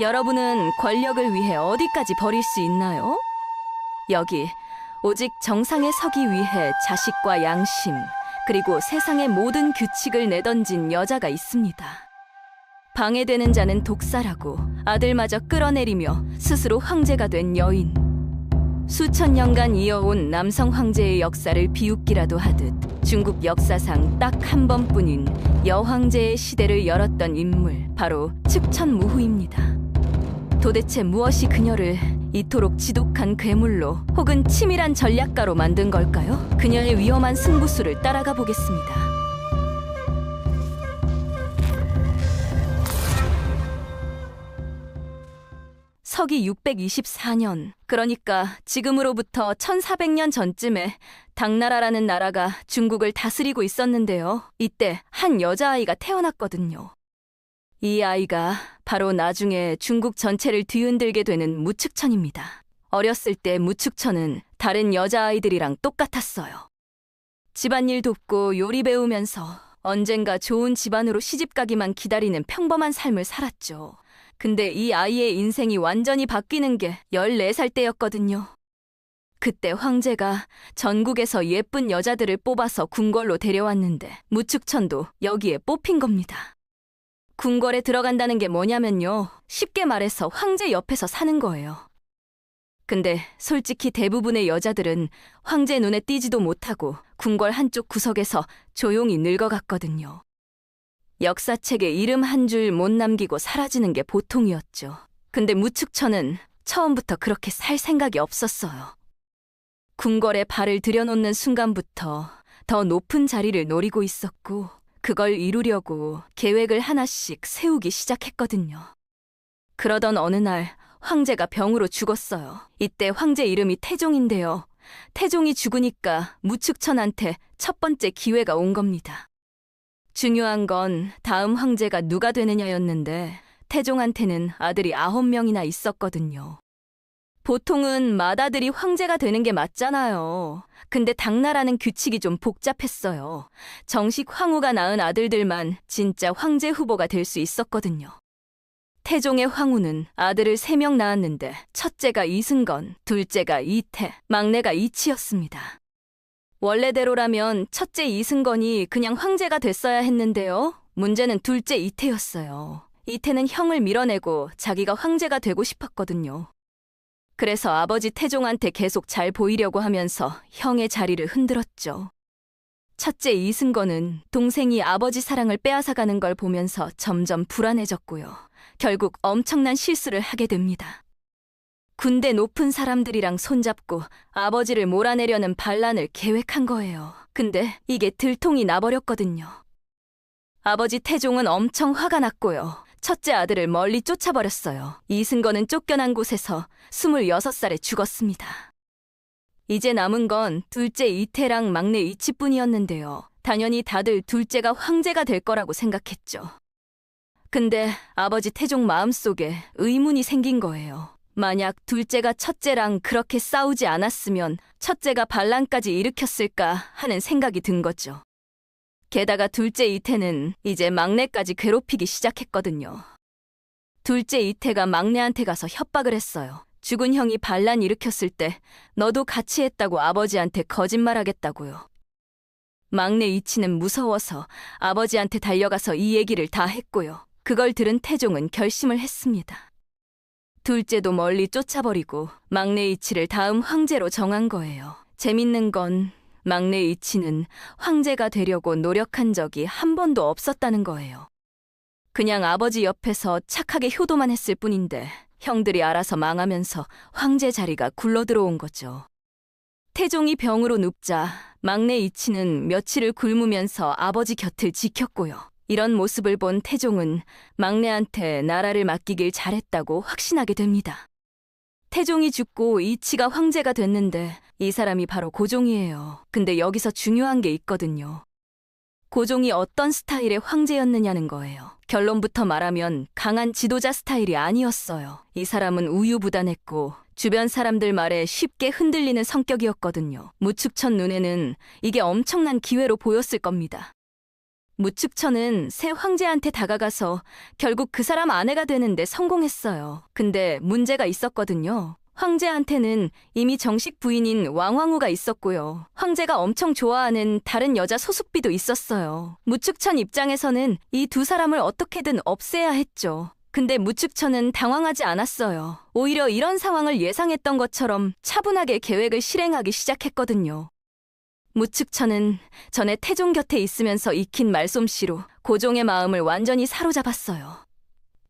여러분은 권력을 위해 어디까지 버릴 수 있나요? 여기 오직 정상에 서기 위해 자식과 양심, 그리고 세상의 모든 규칙을 내던진 여자가 있습니다. 방해되는 자는 독살하고 아들마저 끌어내리며 스스로 황제가 된 여인. 수천 년간 이어온 남성 황제의 역사를 비웃기라도 하듯 중국 역사상 딱 한 번뿐인 여황제의 시대를 열었던 인물 바로 측천무후입니다. 도대체 무엇이 그녀를 이토록 지독한 괴물로 혹은 치밀한 전략가로 만든 걸까요? 그녀의 위험한 승부수를 따라가 보겠습니다. 서기 624년, 그러니까 지금으로부터 1400년 전쯤에 당나라라는 나라가 중국을 다스리고 있었는데요. 이때 한 여자아이가 태어났거든요. 이 아이가 바로 나중에 중국 전체를 뒤흔들게 되는 무측천입니다. 어렸을 때 무측천은 다른 여자아이들이랑 똑같았어요. 집안일 돕고 요리 배우면서 언젠가 좋은 집안으로 시집가기만 기다리는 평범한 삶을 살았죠. 근데 이 아이의 인생이 완전히 바뀌는 게 14살 때였거든요. 그때 황제가 전국에서 예쁜 여자들을 뽑아서 궁궐로 데려왔는데 무축천도 여기에 뽑힌 겁니다. 궁궐에 들어간다는 게 뭐냐면요. 쉽게 말해서 황제 옆에서 사는 거예요. 근데 솔직히 대부분의 여자들은 황제 눈에 띄지도 못하고 궁궐 한쪽 구석에서 조용히 늙어갔거든요. 역사책에 이름 한 줄 못 남기고 사라지는 게 보통이었죠. 근데 무축천은 처음부터 그렇게 살 생각이 없었어요. 궁궐에 발을 들여놓는 순간부터 더 높은 자리를 노리고 있었고, 그걸 이루려고 계획을 하나씩 세우기 시작했거든요. 그러던 어느 날 황제가 병으로 죽었어요. 이때 황제 이름이 태종인데요. 태종이 죽으니까 무축천한테 첫 번째 기회가 온 겁니다. 중요한 건 다음 황제가 누가 되느냐였는데 태종한테는 아들이 아홉 명이나 있었거든요. 보통은 맏아들이 황제가 되는 게 맞잖아요. 근데 당나라는 규칙이 좀 복잡했어요. 정식 황후가 낳은 아들들만 진짜 황제 후보가 될 수 있었거든요. 태종의 황후는 아들을 세 명 낳았는데 첫째가 이승건, 둘째가 이태, 막내가 이치였습니다. 원래대로라면 첫째 이승건이 그냥 황제가 됐어야 했는데요. 문제는 둘째 이태였어요. 이태는 형을 밀어내고 자기가 황제가 되고 싶었거든요. 그래서 아버지 태종한테 계속 잘 보이려고 하면서 형의 자리를 흔들었죠. 첫째 이승건은 동생이 아버지 사랑을 빼앗아가는 걸 보면서 점점 불안해졌고요. 결국 엄청난 실수를 하게 됩니다. 군대 높은 사람들이랑 손잡고 아버지를 몰아내려는 반란을 계획한 거예요. 근데 이게 들통이 나버렸거든요. 아버지 태종은 엄청 화가 났고요. 첫째 아들을 멀리 쫓아버렸어요. 이승건은 쫓겨난 곳에서 26살에 죽었습니다. 이제 남은 건 둘째 이태랑 막내 이치뿐이었는데요. 당연히 다들 둘째가 황제가 될 거라고 생각했죠. 근데 아버지 태종 마음속에 의문이 생긴 거예요. 만약 둘째가 첫째랑 그렇게 싸우지 않았으면 첫째가 반란까지 일으켰을까 하는 생각이 든 거죠. 게다가 둘째 이태는 이제 막내까지 괴롭히기 시작했거든요. 둘째 이태가 막내한테 가서 협박을 했어요. 죽은 형이 반란 일으켰을 때 너도 같이 했다고 아버지한테 거짓말하겠다고요. 막내 이치는 무서워서 아버지한테 달려가서 이 얘기를 다 했고요. 그걸 들은 태종은 결심을 했습니다. 둘째도 멀리 쫓아버리고 막내 이치를 다음 황제로 정한 거예요. 재밌는 건 막내 이치는 황제가 되려고 노력한 적이 한 번도 없었다는 거예요. 그냥 아버지 옆에서 착하게 효도만 했을 뿐인데 형들이 알아서 망하면서 황제 자리가 굴러 들어온 거죠. 태종이 병으로 눕자 막내 이치는 며칠을 굶으면서 아버지 곁을 지켰고요. 이런 모습을 본 태종은 막내한테 나라를 맡기길 잘했다고 확신하게 됩니다. 태종이 죽고 이치가 황제가 됐는데 이 사람이 바로 고종이에요. 근데 여기서 중요한 게 있거든요. 고종이 어떤 스타일의 황제였느냐는 거예요. 결론부터 말하면 강한 지도자 스타일이 아니었어요. 이 사람은 우유부단했고 주변 사람들 말에 쉽게 흔들리는 성격이었거든요. 무축천 눈에는 이게 엄청난 기회로 보였을 겁니다. 무축천은 새 황제한테 다가가서 결국 그 사람 아내가 되는데 성공했어요. 근데 문제가 있었거든요. 황제한테는 이미 정식 부인인 왕황후가 있었고요. 황제가 엄청 좋아하는 다른 여자 소숙비도 있었어요. 무축천 입장에서는 이 두 사람을 어떻게든 없애야 했죠. 근데 무축천은 당황하지 않았어요. 오히려 이런 상황을 예상했던 것처럼 차분하게 계획을 실행하기 시작했거든요. 무축천은 전에 태종 곁에 있으면서 익힌 말솜씨로 고종의 마음을 완전히 사로잡았어요.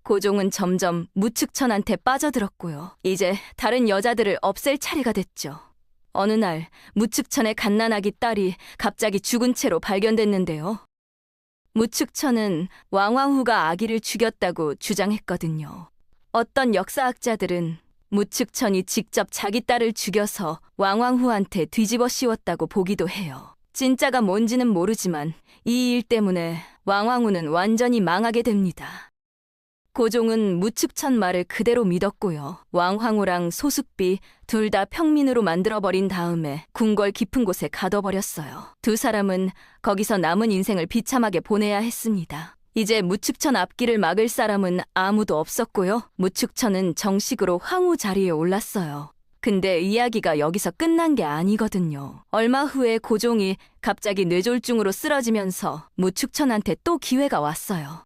고종은 점점 무축천한테 빠져들었고요. 이제 다른 여자들을 없앨 차례가 됐죠. 어느 날 무축천의 갓난아기 딸이 갑자기 죽은 채로 발견됐는데요. 무축천은 왕왕후가 아기를 죽였다고 주장했거든요. 어떤 역사학자들은 무축천이 직접 자기 딸을 죽여서 왕왕후한테 뒤집어 씌웠다고 보기도 해요. 진짜가 뭔지는 모르지만 이 일 때문에 왕왕후는 완전히 망하게 됩니다. 고종은 무축천 말을 그대로 믿었고요. 왕황후랑 소숙비 둘 다 평민으로 만들어버린 다음에 궁궐 깊은 곳에 가둬버렸어요. 두 사람은 거기서 남은 인생을 비참하게 보내야 했습니다. 이제 무축천 앞길을 막을 사람은 아무도 없었고요. 무축천은 정식으로 황후 자리에 올랐어요. 근데 이야기가 여기서 끝난 게 아니거든요. 얼마 후에 고종이 갑자기 뇌졸중으로 쓰러지면서 무축천한테 또 기회가 왔어요.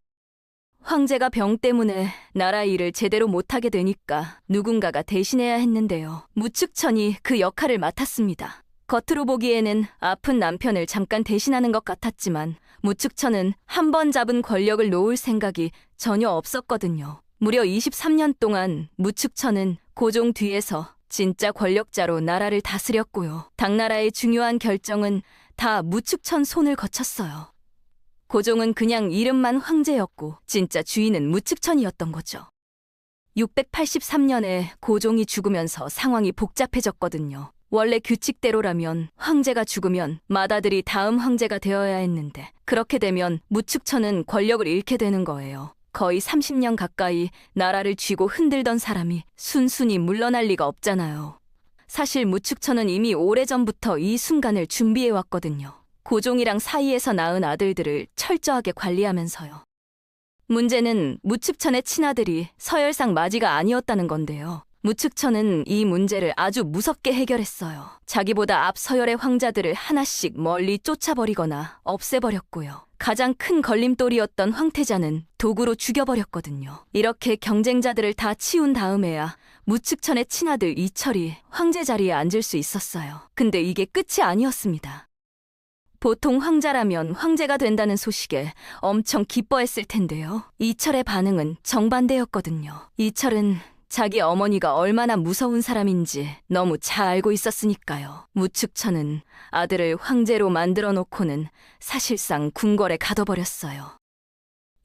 황제가 병 때문에 나라 일을 제대로 못하게 되니까 누군가가 대신해야 했는데요. 무축천이 그 역할을 맡았습니다. 겉으로 보기에는 아픈 남편을 잠깐 대신하는 것 같았지만 무축천은 한 번 잡은 권력을 놓을 생각이 전혀 없었거든요. 무려 23년 동안 무축천은 고종 뒤에서 진짜 권력자로 나라를 다스렸고요. 당나라의 중요한 결정은 다 무축천 손을 거쳤어요. 고종은 그냥 이름만 황제였고 진짜 주인은 무측천이었던 거죠. 683년에 고종이 죽으면서 상황이 복잡해졌거든요. 원래 규칙대로라면 황제가 죽으면 맏아들이 다음 황제가 되어야 했는데 그렇게 되면 무축천은 권력을 잃게 되는 거예요. 거의 30년 가까이 나라를 쥐고 흔들던 사람이 순순히 물러날 리가 없잖아요. 사실 무축천은 이미 오래전부터 이 순간을 준비해 왔거든요. 고종이랑 사이에서 낳은 아들들을 철저하게 관리하면서요. 문제는 무측천의 친아들이 서열상 맞이가 아니었다는 건데요. 무측천은 이 문제를 아주 무섭게 해결했어요. 자기보다 앞 서열의 황자들을 하나씩 멀리 쫓아버리거나 없애버렸고요. 가장 큰 걸림돌이었던 황태자는 도구로 죽여버렸거든요. 이렇게 경쟁자들을 다 치운 다음에야 무측천의 친아들 이철이 황제 자리에 앉을 수 있었어요. 근데 이게 끝이 아니었습니다. 보통 황자라면 황제가 된다는 소식에 엄청 기뻐했을 텐데요. 이철의 반응은 정반대였거든요. 이철은 자기 어머니가 얼마나 무서운 사람인지 너무 잘 알고 있었으니까요. 무축천은 아들을 황제로 만들어 놓고는 사실상 궁궐에 가둬버렸어요.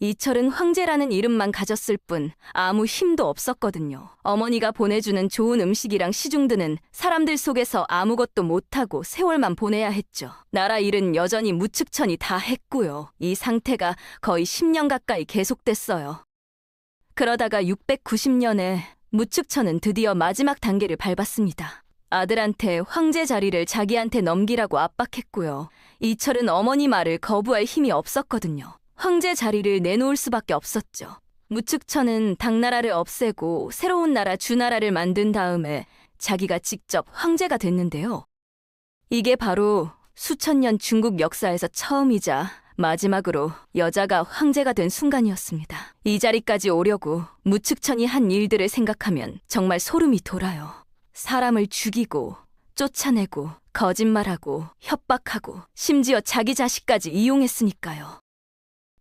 이철은 황제라는 이름만 가졌을 뿐 아무 힘도 없었거든요. 어머니가 보내주는 좋은 음식이랑 시중드는 사람들 속에서 아무것도 못하고 세월만 보내야 했죠. 나라 일은 여전히 무측천이 다 했고요. 이 상태가 거의 10년 가까이 계속됐어요. 그러다가 690년에 무측천은 드디어 마지막 단계를 밟았습니다. 아들한테 황제 자리를 자기한테 넘기라고 압박했고요. 이철은 어머니 말을 거부할 힘이 없었거든요. 황제 자리를 내놓을 수밖에 없었죠. 무축천은 당나라를 없애고 새로운 나라 주나라를 만든 다음에 자기가 직접 황제가 됐는데요. 이게 바로 수천 년 중국 역사에서 처음이자 마지막으로 여자가 황제가 된 순간이었습니다. 이 자리까지 오려고 무축천이 한 일들을 생각하면 정말 소름이 돋아요. 사람을 죽이고 쫓아내고 거짓말하고 협박하고 심지어 자기 자식까지 이용했으니까요.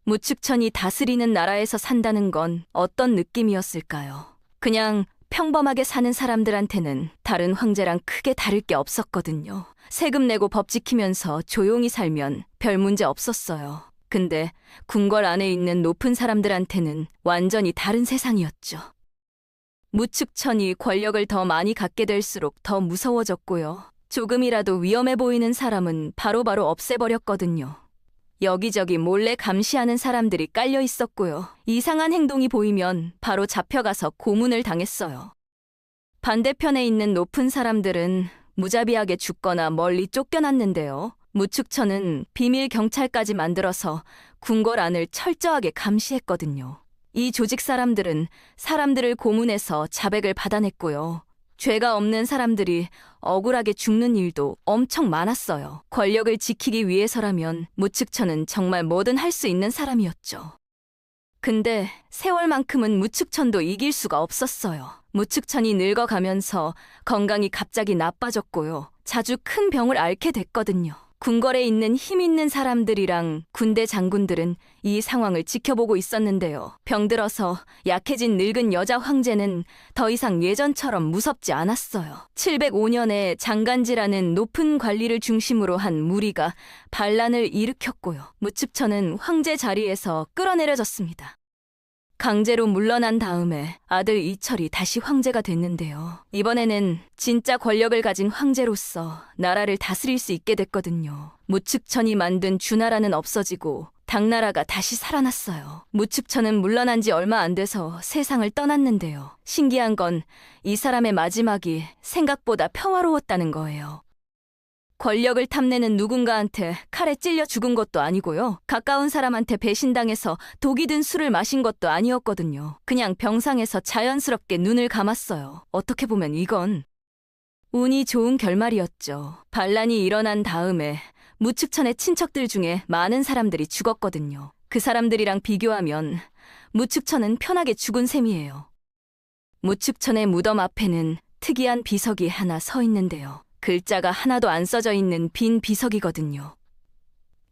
무축천이 다스리는 나라에서 산다는 건 어떤 느낌이었을까요? 그냥 평범하게 사는 사람들한테는 다른 황제랑 크게 다를 게 없었거든요. 세금 내고 법 지키면서 조용히 살면 별 문제 없었어요. 근데 궁궐 안에 있는 높은 사람들한테는 완전히 다른 세상이었죠. 무축천이 권력을 더 많이 갖게 될수록 더 무서워졌고요. 조금이라도 위험해 보이는 사람은 바로바로 없애버렸거든요. 여기저기 몰래 감시하는 사람들이 깔려 있었고요. 이상한 행동이 보이면 바로 잡혀가서 고문을 당했어요. 반대편에 있는 높은 사람들은 무자비하게 죽거나 멀리 쫓겨났는데요. 무축천은 비밀 경찰까지 만들어서 궁궐안을 철저하게 감시했거든요. 이 조직 사람들은 사람들을 고문해서 자백을 받아냈고요. 죄가 없는 사람들이 억울하게 죽는 일도 엄청 많았어요. 권력을 지키기 위해서라면 무축천은 정말 뭐든 할 수 있는 사람이었죠. 근데 세월만큼은 무축천도 이길 수가 없었어요. 무축천이 늙어가면서 건강이 갑자기 나빠졌고요. 자주 큰 병을 앓게 됐거든요. 궁궐에 있는 힘 있는 사람들이랑 군대 장군들은 이 상황을 지켜보고 있었는데요. 병들어서 약해진 늙은 여자 황제는 더 이상 예전처럼 무섭지 않았어요. 705년에 장간지라는 높은 관리를 중심으로 한 무리가 반란을 일으켰고요. 무축천은 황제 자리에서 끌어내려졌습니다. 강제로 물러난 다음에 아들 이철이 다시 황제가 됐는데요. 이번에는 진짜 권력을 가진 황제로서 나라를 다스릴 수 있게 됐거든요. 무축천이 만든 주나라는 없어지고 당나라가 다시 살아났어요. 무축천은 물러난 지 얼마 안 돼서 세상을 떠났는데요. 신기한 건 이 사람의 마지막이 생각보다 평화로웠다는 거예요. 권력을 탐내는 누군가한테 칼에 찔려 죽은 것도 아니고요. 가까운 사람한테 배신당해서 독이 든 술을 마신 것도 아니었거든요. 그냥 병상에서 자연스럽게 눈을 감았어요. 어떻게 보면 이건 운이 좋은 결말이었죠. 반란이 일어난 다음에 무축천의 친척들 중에 많은 사람들이 죽었거든요. 그 사람들이랑 비교하면 무축천은 편하게 죽은 셈이에요. 무축천의 무덤 앞에는 특이한 비석이 하나 서 있는데요. 글자가 하나도 안 써져 있는 빈 비석이거든요.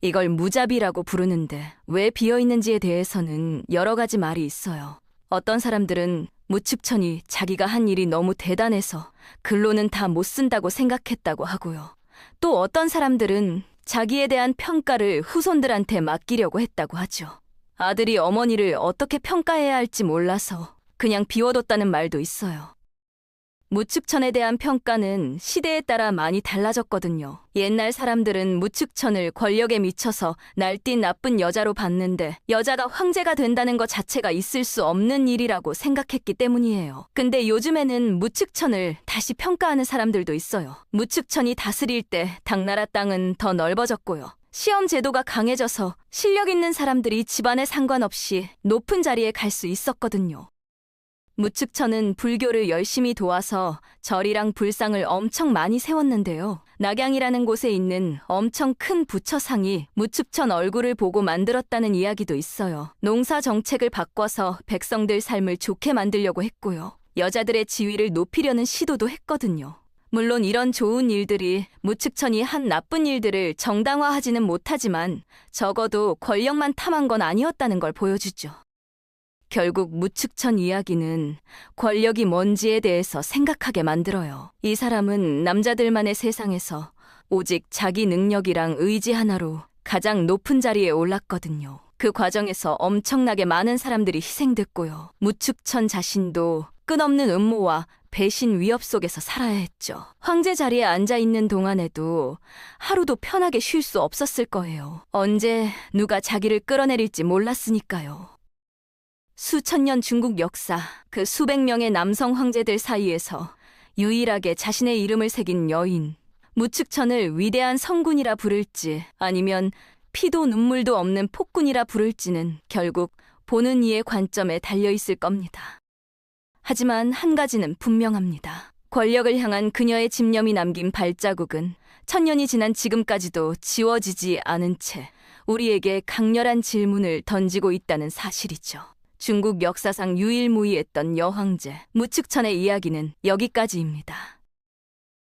이걸 무자비라고 부르는데 왜 비어 있는지에 대해서는 여러 가지 말이 있어요. 어떤 사람들은 무축천이 자기가 한 일이 너무 대단해서 글로는 다 못 쓴다고 생각했다고 하고요. 또 어떤 사람들은 자기에 대한 평가를 후손들한테 맡기려고 했다고 하죠. 아들이 어머니를 어떻게 평가해야 할지 몰라서 그냥 비워뒀다는 말도 있어요. 무축천에 대한 평가는 시대에 따라 많이 달라졌거든요. 옛날 사람들은 무축천을 권력에 미쳐서 날뛴 나쁜 여자로 봤는데 여자가 황제가 된다는 것 자체가 있을 수 없는 일이라고 생각했기 때문이에요. 근데 요즘에는 무축천을 다시 평가하는 사람들도 있어요. 무축천이 다스릴 때 당나라 땅은 더 넓어졌고요. 시험 제도가 강해져서 실력 있는 사람들이 집안에 상관없이 높은 자리에 갈 수 있었거든요. 무축천은 불교를 열심히 도와서 절이랑 불상을 엄청 많이 세웠는데요. 낙양이라는 곳에 있는 엄청 큰 부처상이 무축천 얼굴을 보고 만들었다는 이야기도 있어요. 농사 정책을 바꿔서 백성들 삶을 좋게 만들려고 했고요. 여자들의 지위를 높이려는 시도도 했거든요. 물론 이런 좋은 일들이 무축천이 한 나쁜 일들을 정당화하지는 못하지만 적어도 권력만 탐한 건 아니었다는 걸 보여주죠. 결국 무축천 이야기는 권력이 뭔지에 대해서 생각하게 만들어요. 이 사람은 남자들만의 세상에서 오직 자기 능력이랑 의지 하나로 가장 높은 자리에 올랐거든요. 그 과정에서 엄청나게 많은 사람들이 희생됐고요. 무축천 자신도 끝없는 음모와 배신 위협 속에서 살아야 했죠. 황제 자리에 앉아 있는 동안에도 하루도 편하게 쉴 수 없었을 거예요. 언제 누가 자기를 끌어내릴지 몰랐으니까요. 수천 년 중국 역사, 그 수백 명의 남성 황제들 사이에서 유일하게 자신의 이름을 새긴 여인, 무축천을 위대한 성군이라 부를지 아니면 피도 눈물도 없는 폭군이라 부를지는 결국 보는 이의 관점에 달려 있을 겁니다. 하지만 한 가지는 분명합니다. 권력을 향한 그녀의 집념이 남긴 발자국은 천년이 지난 지금까지도 지워지지 않은 채 우리에게 강렬한 질문을 던지고 있다는 사실이죠. 중국 역사상 유일무이했던 여황제 무축천의 이야기는 여기까지입니다.